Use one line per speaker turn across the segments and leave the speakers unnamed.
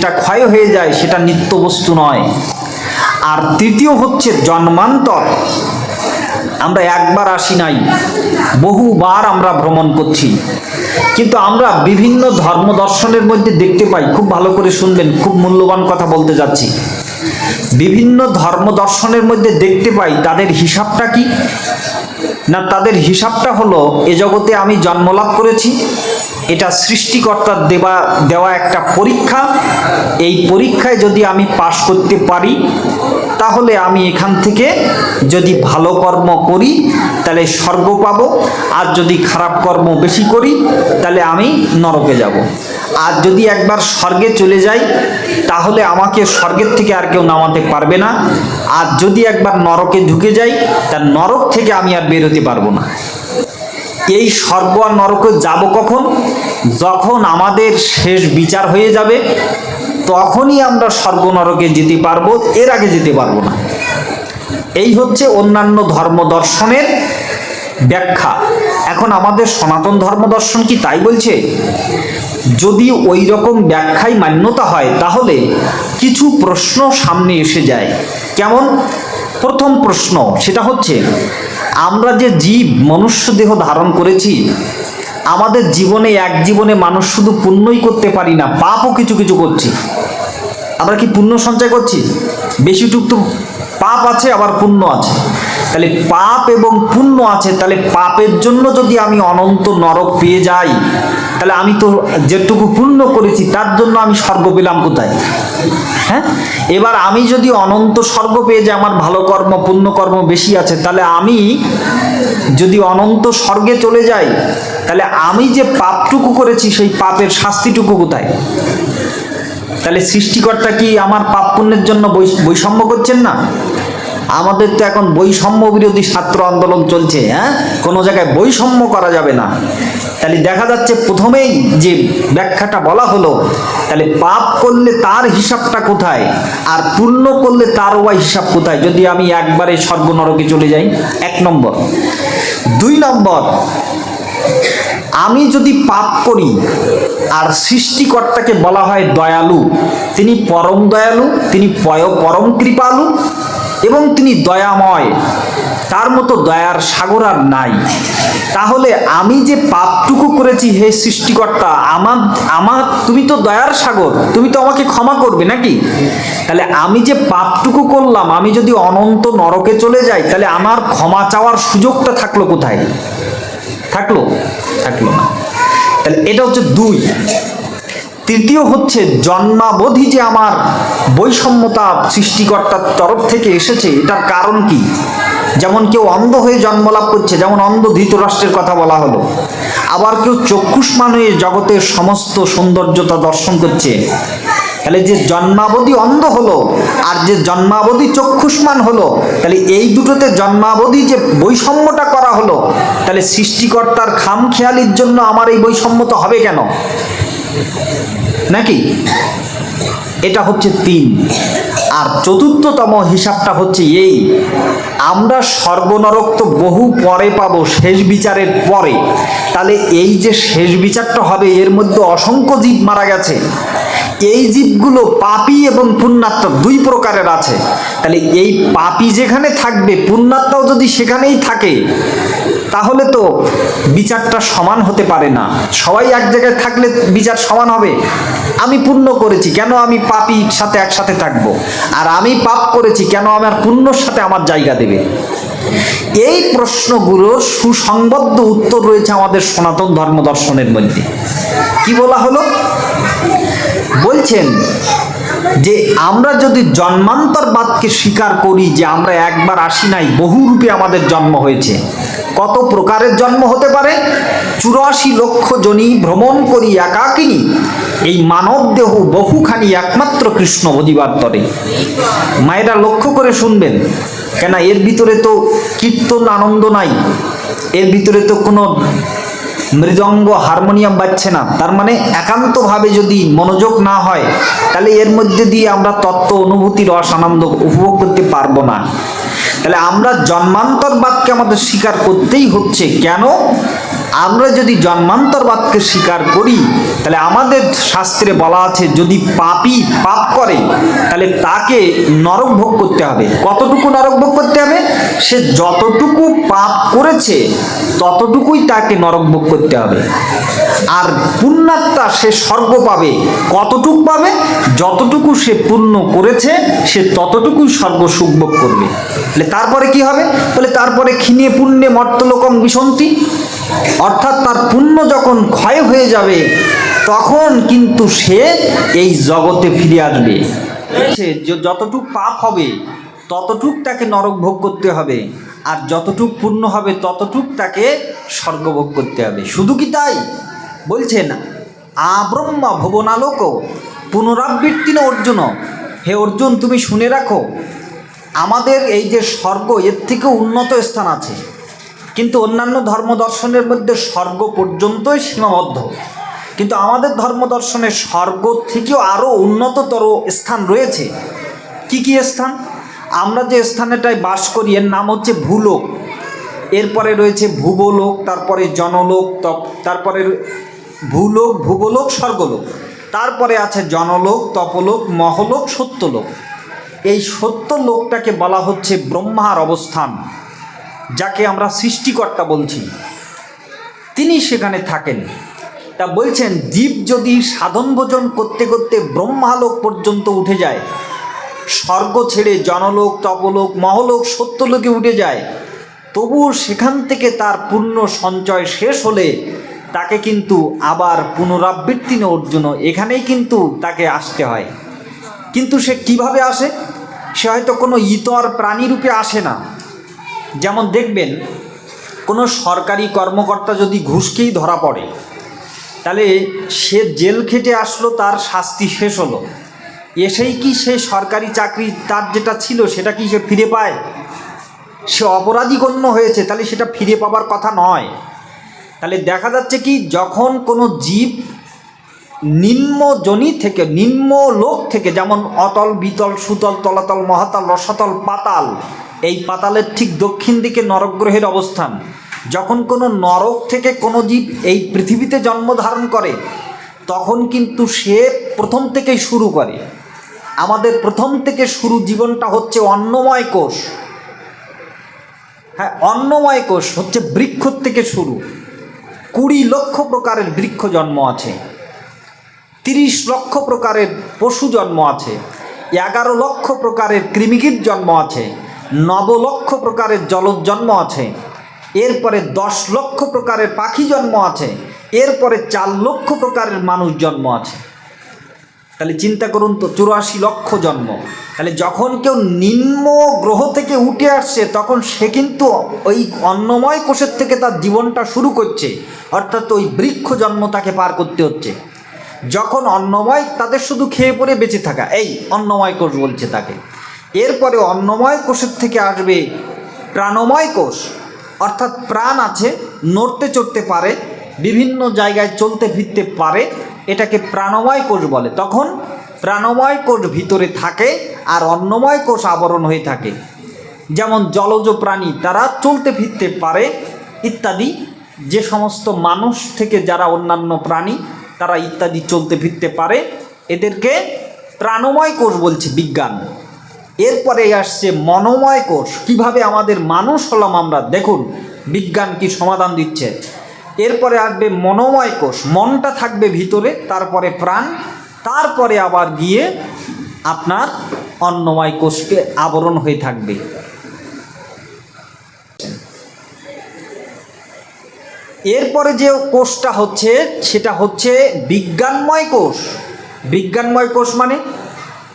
যেটা ক্ষয় হয়ে যায় সেটা নিত্য বস্তু নয়। আর তৃতীয় হচ্ছে জন্মান্তর। আমরা একবার আসি নাই, বহুবার আমরা ভ্রমণ করছি। কিন্তু আমরা বিভিন্ন ধর্ম দর্শনের মধ্যে দেখতে পাই, খুব ভালো করে শুনবেন, খুব মূল্যবান কথা বলতে যাচ্ছি। বিভিন্ন ধর্ম দর্শনের মধ্যে দেখতে পাই, তাদের হিসাবটা কি? না, তাদের হিসাবটা হলো, এ জগতে আমি জন্মলাভ করেছি এটা সৃষ্টিকর্তার দেওয়া দেওয়া একটা পরীক্ষা। এই পরীক্ষায় যদি আমি পাশ করতে পারি, তাহলে আমি এখান থেকে যদি ভালো কর্ম করি, তাহলে স্বর্গ পাবো। আর যদি খারাপ কর্ম বেশি করি, তাহলে আমি নরকে যাব। আর যদি একবার স্বর্গে চলে যাই, তাহলে আমাকে স্বর্গের থেকে আর কেউ নামাতে পারবে না। আর যদি একবার নরকে ঢুকে যাই তা নরক থেকে আমি আর বেরোতে পারব না। এই স্বর্গ আর নরকে যাব কখন? যখন আমাদের শেষ বিচার হয়ে যাবে, তখনই আমরা স্বর্গ নরকে যেতে পারব, এর আগে যেতে পারব না। এই হচ্ছে অন্যান্য ধর্ম দর্শনের ব্যাখ্যা। এখন আমাদের সনাতন ধর্ম দর্শন কি তাই বলছে? যদি ওই রকম ব্যাখ্যায় মান্যতা হয়, তাহলে কিছু প্রশ্ন সামনে এসে যায়। কেমন? প্রথম প্রশ্ন সেটা হচ্ছে আমরা যে জীব, মনুষ্য দেহ ধারণ করেছি, আমাদের জীবনে এক জীবনে মানুষ শুধু পুণ্যই করতে পারি না, পাপও কিছু কিছু করছি। আমরা কি পুণ্য সঞ্চয় করছি? বেশি টুক তো পাপ আছে, আবার পুণ্য আছে। তাহলে পাপ এবং পুণ্য আছে, তাহলে পাপের জন্য যদি আমি অনন্ত নরক পেয়ে যাই তাহলে আমি তো যেটুকু পূর্ণ করেছি, তার জন্য আমি স্বর্গ পেলাম কোথায়? হ্যাঁ? এবার আমি যদি অনন্ত স্বর্গ পেয়ে যাই, আমার ভালো কর্ম পুণ্য কর্ম বেশি আছে, তাহলে আমি যদি অনন্ত স্বর্গে চলে যাই, তাহলে আমি যে পাপটুকু করেছি, সেই পাপের শাস্তিটুকু কোথায়? তাহলে সৃষ্টিকর্তা কি আমার পাপ পুণ্যের জন্য বৈষম্য করছেন না? আমাদের তো এখন বৈষম্য বিরোধী ছাত্র আন্দোলন চলছে হ্যাঁ? কোনো জায়গায় বৈষম্য করা যাবে না। তাহলে দেখা যাচ্ছে প্রথমেই যে ব্যাখ্যাটা বলা হলো, তাহলে পাপ করলে তার হিসাবটা কোথায়? আর পুণ্য করলে তার ওয়াই হিসাব কোথায়? যদি আমি একবারে স্বর্গ নরকে চলে যাই, এক নম্বর। দুই নম্বর, আমি যদি পাপ করি, আর সৃষ্টিকর্তাকে বলা হয় দয়ালু, তিনি পরম দয়ালু, তিনি পয়- পরম কৃপালু এবং তিনি দয়াময়। তার মতো দয়ার সাগর আর নাই। তাহলে আমি যে পাপটুকু করেছি হে সৃষ্টিকর্তা, আমার আমার, তুমি তো দয়ার সাগর, তুমি তো আমাকে ক্ষমা করবে নাকি? তাহলে আমি যে পাপটুকু করলাম, আমি যদি অনন্ত নরকে চলে যাই, তাহলে আমার ক্ষমা চাওয়ার সুযোগটা থাকল কোথায়? থাকল? থাকল না। তাহলে এটা হচ্ছে দুই। তৃতীয় হচ্ছে জন্মাবধি যে আমার বৈষম্যতা সৃষ্টিকর্তার তরফ থেকে এসেছে, এটার কারণ কি? যেমন কেউ অন্ধ হয়ে জন্মলাভ করছে, যেমন অন্ধ ধৃতরাষ্ট্রের কথা বলা হলো। আবার কেউ চক্ষুষ্মান হয়ে জগতের সমস্ত সৌন্দর্যতা দর্শন করছে। তাহলে যে জন্মাবধি অন্ধ হলো আর যে জন্মাবধি চক্ষুষ্মান হলো, তাহলে এই দুটোতে জন্মাবধি যে বৈষম্যটা করা হলো, তাহলে সৃষ্টিকর্তার খামখেয়ালির জন্য আমার এই বৈষম্যতা হবে কেন? নাকি? এটা হচ্ছে তিন। আর চতুর্থতম হিসাবটা হচ্ছে এই। আমরা সর্বনরক তো বহু পরে পাবো, শেষ বিচারের পরে। তাহলে এই যে শেষ বিচারটা হবে, এর মধ্যে অসংখ্য জীব মারা গেছে। এই জীবগুলো পাপী এবং পুণ্যাত্মা দুই প্রকারের আছে। তাহলে এই পাপী যেখানে থাকবে, পুণ্যাত্মাও যদি সেখানেই থাকে, তাহলে তো বিচারটা সমান হতে পারে না। সবাই এক জায়গায় থাকলে বিচার সমান হবে। আমি পুণ্য করেছি, কেন আমি পাপির সাথে একসাথে থাকব? আর আমি পাপ করেছি, কেন আমার পুণ্যর সাথে আমার জায়গা দেবে? এই প্রশ্নগুলোর সুসংবদ্ধ উত্তর রয়েছে আমাদের সনাতন ধর্ম দর্শনের মধ্যে। কি বলা হলো? বলছেন যে আমরা যদি জন্মান্তরবাদকে স্বীকার করি যে আমরা একবার আসি নাই, বহু রূপে আমাদের জন্ম হয়েছে। কত প্রকারের জন্ম হতে পারে? চুরাশি লক্ষ জনী ভ্রমণ করি একাকিনী। এই মানব দেহ বহুখানি একমাত্র কৃষ্ণ অধিবার তরে। মায়েরা লক্ষ্য করে শুনবেন, কেন এর ভিতরে তো কীর্তন আনন্দ নাই? এর ভিতরে তো কোনো মৃদঙ্গ হারমোনিয়াম বাজছে না। তার মানে একান্তভাবে যদি মনোযোগ না হয়, তাহলে এর মধ্যে দিয়ে আমরা তত্ত্ব অনুভূতি, রস, আনন্দ উপভোগ করতে পারব না। তাহলে আমরা জন্মান্তরবাদকে আমাদের স্বীকার করতেই হচ্ছে। কেন? আমরা যদি জন্মান্তরবাদকে স্বীকার করি, তাহলে আমাদের শাস্ত্রে বলা আছে, যদি পাপী পাপ করে, তাহলে তাকে নরক ভোগ করতে হবে। কতটুকু নরক ভোগ করতে হবে? সে যতটুকু পাপ করেছে ততটুকুই তাকে নরক ভোগ করতে হবে, আর পুণ্যাত্মা সে স্বর্গ পাবে, কতটুকু পাবে, যতটুকু সে পুণ্য করেছে, সে ততটুকুই স্বর্গ সুখ ভোগ করবে। তাহলে তারপরে কি হবে? বলে তারপরে ক্ষীণে পুণ্যে মর্তলোকম বিসন্তি অর্থাৎ তার পুণ্য যখন ক্ষয় হয়ে যাবে, তখন কিন্তু সে এই জগতে ফিরে আসবে। যতটুক পাপ হবে ততটুক তাকে নরক ভোগ করতে হবে। আর যতটুক পূর্ণ হবে, ততটুক তাকে স্বর্গভোগ করতে হবে। শুধু কি তাই? বলছেন আব্রহ্মা ভবনালোক পুনরাবৃত্তি না অর্জুন। হে অর্জুন, তুমি শুনে রাখো, আমাদের এই যে স্বর্গ, এর থেকে উন্নত স্থান আছে। কিন্তু অন্যান্য ধর্ম দর্শনের মধ্যে স্বর্গ পর্যন্তই সীমাবদ্ধ। কিন্তু আমাদের ধর্ম দর্শনে স্বর্গ থেকেও আরও উন্নততর স্থান রয়েছে। কি কি স্থান? আমরা যে স্থানেটায় বাস করি, এর নাম হচ্ছে ভূলোক। এরপরে রয়েছে ভূবলোক, তারপরে জনলোক তারপরে ভূলোক ভূগোলোক স্বর্গলোক। তারপরে আছে জনলোক, তপলোক, মহলোক, সত্যলোক। এই সত্য লোকটাকে বলা হচ্ছে ব্রহ্মার অবস্থান, যাকে আমরা সৃষ্টিকর্তা বলছি। তিনি সেখানে থাকেন। তা বলছেন, জীব যদি সাধন ভোজন করতে করতে ব্রহ্মালোক পর্যন্ত উঠে যায় স্বর্গ ছেড়ে জনলোক, তপলোক, মহলোক সত্যলোকে উঠে যায়। তবুও সেখান থেকে তার পূর্ণ সঞ্চয় শেষ হলে তাকে কিন্তু আবার পুনরাবৃত্তি নেওয়ার জন্য এখানেই কিন্তু তাকে আসতে হয়। কিন্তু সে কীভাবে আসে? সে হয়তো কোনো ইতর প্রাণীরূপে আসে না। যেমন দেখবেন, কোনো সরকারি কর্মকর্তা যদি ঘুষকেই ধরা পড়ে, তাহলে সে জেল খেটে আসলো, তার শাস্তি শেষ হলো। এসেই কি সে সরকারি চাকরি তার যেটা ছিল সেটা কি সে ফিরে পায়? সে অপরাধী গণ্য হয়েছে, তাহলে সেটা ফিরে পাবার কথা নয়। তাহলে দেখা যাচ্ছে কি, যখন কোনো জীব নিম্নজনী থেকে, নিম্ন লোক থেকে, যেমন অতল, বিতল, সুতল, তলাতল, মহাতল, রসাতল, পাতাল, এই পাতালের ঠিক দক্ষিণ দিকে নরকগ্রহের অবস্থান, যখন কোনো নরক থেকে কোনো জীব এই পৃথিবীতে জন্ম ধারণ করে, তখন কিন্তু সে প্রথম থেকেই শুরু করে। আমাদের প্রথম থেকে শুরু জীবনটা হচ্ছে অন্নময় কোষ। হ্যাঁ অন্নময় কোষ হচ্ছে বৃক্ষ থেকে শুরু। কুড়ি লক্ষ প্রকারের বৃক্ষ জন্ম আছে। তিরিশ লক্ষ প্রকারের পশু জন্ম আছে। এগারো লক্ষ প্রকারের কৃমিকীট জন্ম আছে। নব লক্ষ প্রকারের জলজ জন্ম আছে। এরপরে দশ লক্ষ প্রকারের পাখি জন্ম আছে। এরপরে চার লক্ষ প্রকারের মানুষ জন্ম আছে। তাহলে চিন্তা করুন তো, চুরাশি লক্ষ জন্ম। তাহলে যখন কেউ নিম্ন গ্রহ থেকে উঠে আসছে, তখন সে কিন্তু ওই অন্নময় কোষের থেকে তার জীবনটা শুরু করছে। অর্থাৎ ওই বৃক্ষ জন্ম তাকে পার করতে হচ্ছে। যখন অন্নময় তাদের শুধু খেয়ে পরে বেঁচে থাকা, এই অন্নময় কোষ বলছে তাকে। এরপরে অন্নময় কোষের থেকে আসবে প্রাণময় কোষ। অর্থাৎ প্রাণ আছে, নড়তে চড়তে পারে, বিভিন্ন জায়গায় চলতে ফিরতে পারে এটাকে প্রাণময় কোষ বলে। তখন প্রাণময় কোষ ভিতরে থাকে আর অন্নময় কোষ আবরণ হয়ে থাকে। যেমন জলজ প্রাণী, তারা চলতে ফিরতে পারে ইত্যাদি। যে সমস্ত মানুষ থেকে যারা অন্যান্য প্রাণী, তারা ইত্যাদি চলতে ফিরতে পারে। এদেরকে প্রাণময় কোষ বলছে বিজ্ঞান। এরপরে আসছে মনোময় কোষ। কীভাবে আমাদের মানুষ হলাম আমরা? দেখুন, বিজ্ঞান কি সমাধান দিচ্ছে। এরপরে আসবে মনোময় কোষ। মনটা থাকবে ভিতরে, তারপরে প্রাণ, তারপরে আবার গিয়ে আপনার অন্নময় কোষকে আবরণ হয়ে থাকবে। এরপরে যে কোষটা হচ্ছে, সেটা হচ্ছে বিজ্ঞানময় কোষ। বিজ্ঞানময় কোষ মানে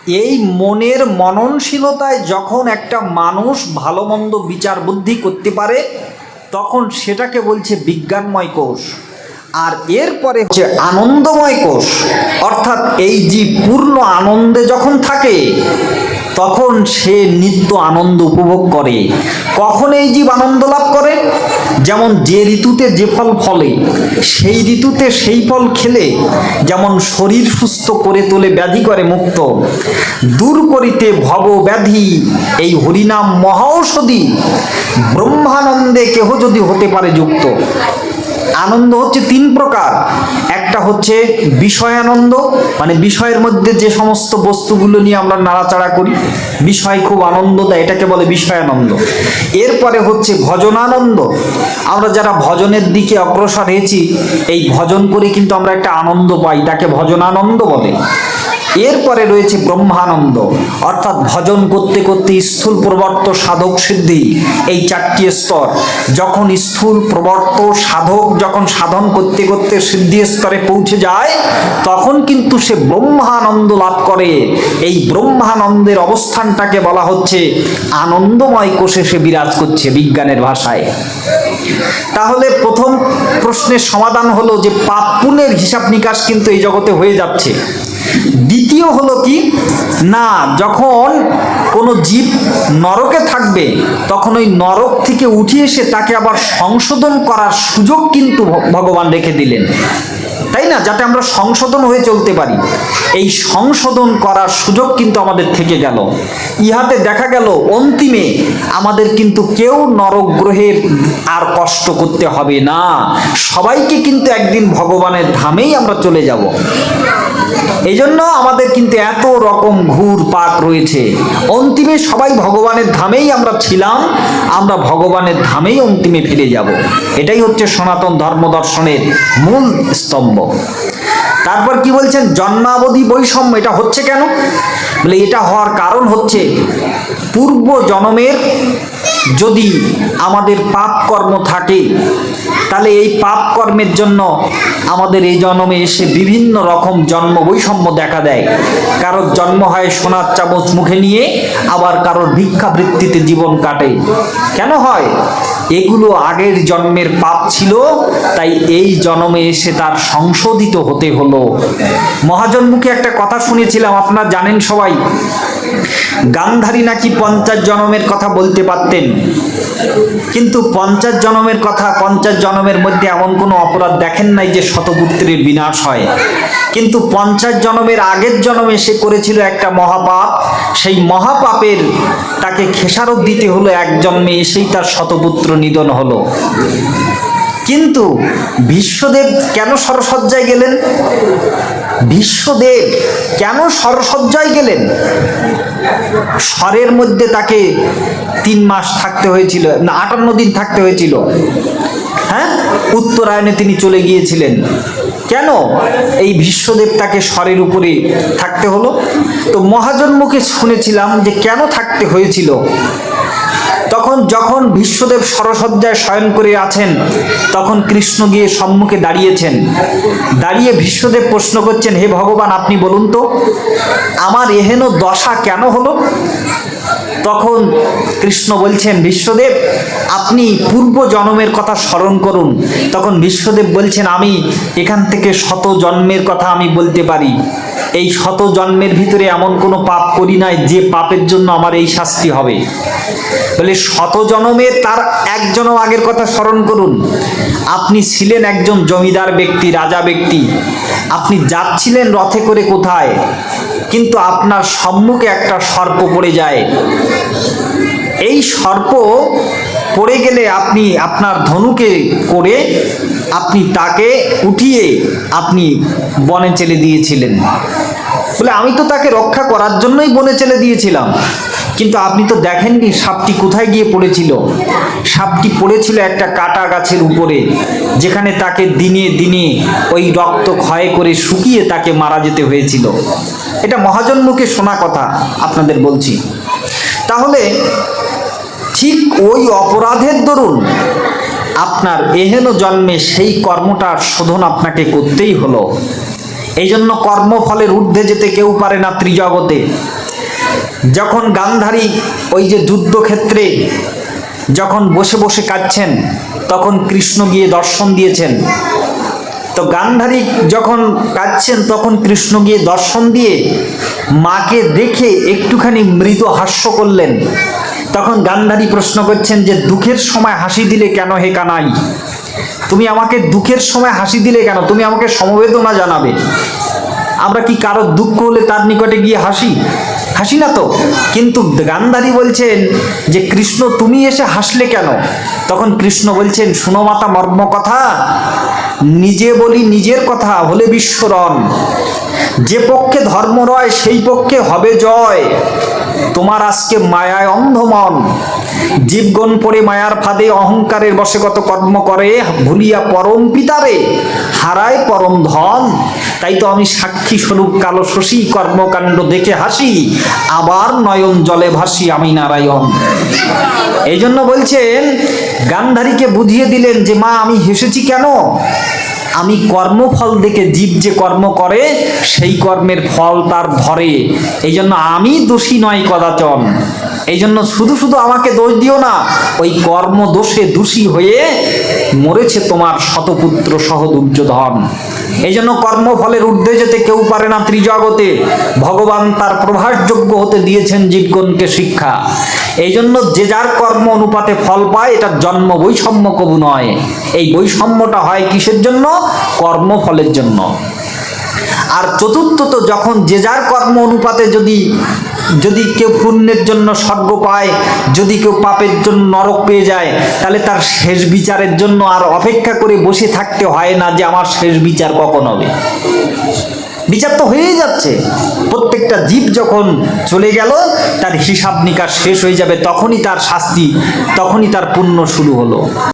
এই মনের মননশীলতায় যখন একটা মানুষ ভালো মন্দ বিচার বুদ্ধি করতে পারে তখন সেটাকে বলছে বিজ্ঞানময় কোষ। আর এরপরে হচ্ছে আনন্দময় কোষ। অর্থাৎ এই জীব পূর্ণ আনন্দে যখন থাকে, তখন সে নিত্য আনন্দ উপভোগ করে। কখন এই জীব আনন্দ লাভ করে? যেমন যে ঋতুতে যে ফল ফলে, সেই ঋতুতে সেই ফল খেলে, যেমন শরীর সুস্থ করে তোলে ব্যাধি করে মুক্ত। দূর করিতে ভব ব্যাধি, এই হরিনাম মহাঔষধি ব্রহ্মানন্দে কেহ যদি হতে পারে যুক্ত। আনন্দ হচ্ছে তিন প্রকার। একটা হচ্ছে বিষয়ানন্দ মানে বিষয়ের মধ্যে যে সমস্ত বস্তুগুলো নিয়ে আমরা নাড়াচাড়া করি, বিষয় খুব আনন্দ দেয়, এটাকে বলে বিষয়ানন্দ। এরপরে হচ্ছে ভজনানন্দ। আমরা যারা ভজনের দিকে অগ্রসর হয়েছি, এই ভজন করে কিন্তু আমরা একটা আনন্দ পাই, তাকে ভজনানন্দ বলে। এরপরে রয়েছে ব্রহ্মানন্দ। অর্থাৎ ভজন করতে করতে স্থূল প্রবর্ত সাধক সিদ্ধি, এই চারটি স্তর। যখন স্থূল প্রবর্ত সাধক যখন সাধন করতে করতে সিদ্ধি স্তরে পৌঁছে যায়, তখন কিন্তু সে ব্রহ্মানন্দ লাভ করে। এই ব্রহ্মানন্দের অবস্থানটাকে বলা হচ্ছে আনন্দময় কোষে সে বিরাজ করছে বিজ্ঞানের ভাষায়। তাহলে প্রথম প্রশ্নের সমাধান হলো যে পাপ পুণ্যের হিসাব নিকাশ কিন্তু এই জগতে হয়ে যাচ্ছে। দ্বিতীয় হলো কি? না, যখন কোনো জীব নরকে থাকবে, তখন ওই নরক থেকে উঠে এসে তাকে আবার সংশোধন করার সুযোগ কিন্তু ভগবান রেখে দিলেন। তাই না? যাতে আমরা সংশোধন হয়ে চলতে পারি। এই সংশোধন করার সুযোগ কিন্তু আমাদের থেকে গেল। ইহাতে দেখা গেল, অন্তিমে আমাদের কিন্তু কেউ নরক গ্রহের আর কষ্ট করতে হবে না। সবাইকে কিন্তু একদিন ভগবানের ধামেই আমরা চলে যাব। এই জন্য আমাদের কিন্তু এত রকম ঘুর পাক রয়েছে। অন্তিমে সবাই ভগবানের ধামেই আমরা ছিলাম, আমরা ভগবানের ধামেই অন্তিমে ফিরে যাব। এটাই হচ্ছে সনাতন ধর্ম দর্শনের মূল স্তম্ভ। তারপর কি বলছেন? জন্মাবধি বৈষম্য, এটা হচ্ছে কেন? বলে এটা হওয়ার কারণ হচ্ছে, পূর্ব জন্মের যদি আমাদের পাপ কর্ম থাকে, তাহলে এই পাপ কর্মের জন্য আমাদের এই জন্মে এসে বিভিন্ন রকম জন্ম বৈষম্য দেখা দেয়। কারোর জন্ম হয় সোনার চামচ মুখে নিয়ে, আবার কারোর ভিক্ষাবৃত্তিতে জীবন কাটে। কেন হয়? এগুলো আগের জন্মের পাপ ছিল, তাই এই জন্মে এসে তার সংশোধিত হতে হলো। মহাজন্মুখে একটা কথা শুনেছিলাম, আপনারা জানেন সবাই? গান্ধারী নাকি পঞ্চাশ জনমের কথা বলতে পারতেন। কিন্তু পঞ্চাশ জনমের কথা, পঞ্চাশ জনমের মধ্যে এমন কোনো অপরাধ দেখেন নাই যে শতপুত্রের বিনাশ হয়। কিন্তু পঞ্চাশ জনমের আগের জন্মে সে করেছিল একটা মহাপাপ। সেই মহাপাপের তাকে খেসারত দিতে হলো এক জন্মে এসেই তার শতপুত্র নিধন হলো। কিন্তু বিশ্বদেব কেন সরসজ্জায় গেলেন? বিশ্বদেব কেন সরসজ্জায় গেলেন? স্বরের মধ্যে তাকে তিন মাস থাকতে হয়েছিল, না, আটান্ন দিন থাকতে হয়েছিল। হ্যাঁ? উত্তরায়ণে তিনি চলে গিয়েছিলেন। কেন এই বিশ্বদেব তাকে স্বরের উপরে থাকতে হলো? তো মহাজন্মকে শুনেছিলাম যে কেন থাকতে হয়েছিল? তখন যখন বিশ্বদেব সরসজ্জায় শয়ন করে আছেন, তখন কৃষ্ণ গিয়ে সম্মুখে দাঁড়িয়েছেন। দাঁড়িয়ে বিশ্বদেব প্রশ্ন করছেন, হে ভগবান, আপনি বলুন তো, আমার এহেন দশা কেন হলো? তখন কৃষ্ণ বলছেন, বিশ্বদেব, আপনি পূর্ব জন্মের কথা স্মরণ করুন। তখন বিশ্বদেব বলছেন, আমি এখান থেকে শত জন্মের কথা আমি বলতে পারি। এই শত জন্মের ভিতরে এমন কোনো পাপ করি নাই যে পাপের জন্য আমার এই শাস্তি হবে। বলে, শত জনমে তার এক জনম আগের কথা স্মরণ করুন। আপনি ছিলেন একজন জমিদার ব্যক্তি, রাজা ব্যক্তি। আপনি যাচ্ছিলেন রথে করে কোথায়? কিন্তু আপনার সম্মুখে একটা সর্প পড়ে যায়। এই সর্প পড়ে গেলে আপনি আপনার ধনুকে করে আপনি তাকে উঠিয়ে আপনি বনে চেলে দিয়েছিলেন। বলে, আমি তো তাকে রক্ষা করার জন্যই বনে চেলে দিয়েছিলাম। কিন্তু আপনি তো দেখেননি সাপটি কোথায় গিয়ে পড়েছিল। সাপটি পড়েছিল একটা কাটা গাছের উপরে, যেখানে তাকে দিনে দিনে ওই রক্ত ক্ষয় করে শুকিয়ে তাকে মারা যেতে হয়েছিল। এটা মহাজন্মকে শোনা কথা আপনাদের বলছি। তাহলে ঠিক ওই অপরাধের দরুন আপনার এহেন জন্মে সেই কর্মটার শোধন আপনাকে করতেই হলো। এই জন্য কর্মফলের ঊর্ধ্বে যেতে কেউ পারে না ত্রিজগতে। যখন গান্ধারী ওই যে যুদ্ধক্ষেত্রে যখন বসে বসে কাঁদছেন, তখন কৃষ্ণ গিয়ে দর্শন দিয়েছেন। তো গান্ধারী যখন কাঁদছেন, তখন কৃষ্ণ গিয়ে দর্শন দিয়ে মাকে দেখে একটুখানি মৃদু হাস্য করলেন। তখন গান্ধারী প্রশ্ন করছেন যে, দুঃখের সময় হাসি দিলে কেন হে কানাই? তুমি আমাকে দুঃখের সময় হাসি দিলে কেন? তুমি আমাকে সমবেদনা জানাবে। আমরা কি কারও দুঃখ হলে তার নিকটে গিয়ে হাসি? হাসি না তো? কিন্তু গান্ধারী বলছেন যে, কৃষ্ণ, তুমি এসে হাসলে কেন? তখন কৃষ্ণ বলছেন, শুনো মাতা মর্ম কথা, নিজে বলি নিজের কথা, হলে বিশ্বরণ যে পক্ষে ধর্ম রয়, সেই পক্ষে হবে জয়। তোমার আজকে মায়ায় অন্ধমন। জীবগণ পরে মায়ার ফাঁদে অহংকারের বশে কত কর্ম করে, ভুলিয়া পরম পিতারে হারায় পরম ধন। তাই তো আমি সাক্ষী স্বরূপ কালো শশী কর্মকাণ্ড দেখে হাসি, আবার নয়ন জলে ভাসি আমি নারায়ণ। এই জন্য বলছেন, গান্ধারীকে বুঝিয়ে দিলেন যে, মা, আমি হেসেছি কেন? আমি কর্মফল দেখে জীব যে কর্ম করে, সেই কর্মের ফল তার ধরে। এই জন্য আমি দোষী নয় কদাচন। এই জন্য শুধু শুধু আমাকে দোষ দিও না, ওই কর্ম দোষে দোষী হয়ে মরেছে তোমার শতপুত্র সহ দুর্যোধন। এই জন্য কর্মফলের ঊর্ধ্বে যেতে কেউ পারে না ত্রিজগতে। ভগবান তার প্রভাসযোগ্য হতে দিয়েছেন জীবগণকে শিক্ষা। এই জন্য যে যার কর্ম অনুপাতে ফল পায় এটা জন্ম বৈষম্য কবু নয়। এই বৈষম্যটা হয় কিসের জন্য? কর্মফলের জন্য। আর চতুর্থত, যখন যে যার কর্ম অনুপাতে যদি যদি কেউ পুণ্যের জন্য স্বর্গ পায়, যদি কেউ পাপের জন্য নরক পেয়ে যায়, তাহলে তার শেষ বিচারের জন্য আর অপেক্ষা করে বসে থাকতে হয় না যে আমার শেষ বিচার কখন হবে। বিচার তো হয়েই যাচ্ছে। প্রত্যেকটা জীব যখন চলে গেল, তার হিসাব নিকাশ শেষ হয়ে যাবে, তখনই তার শাস্তি, তখনই তার পুণ্য শুরু হলো।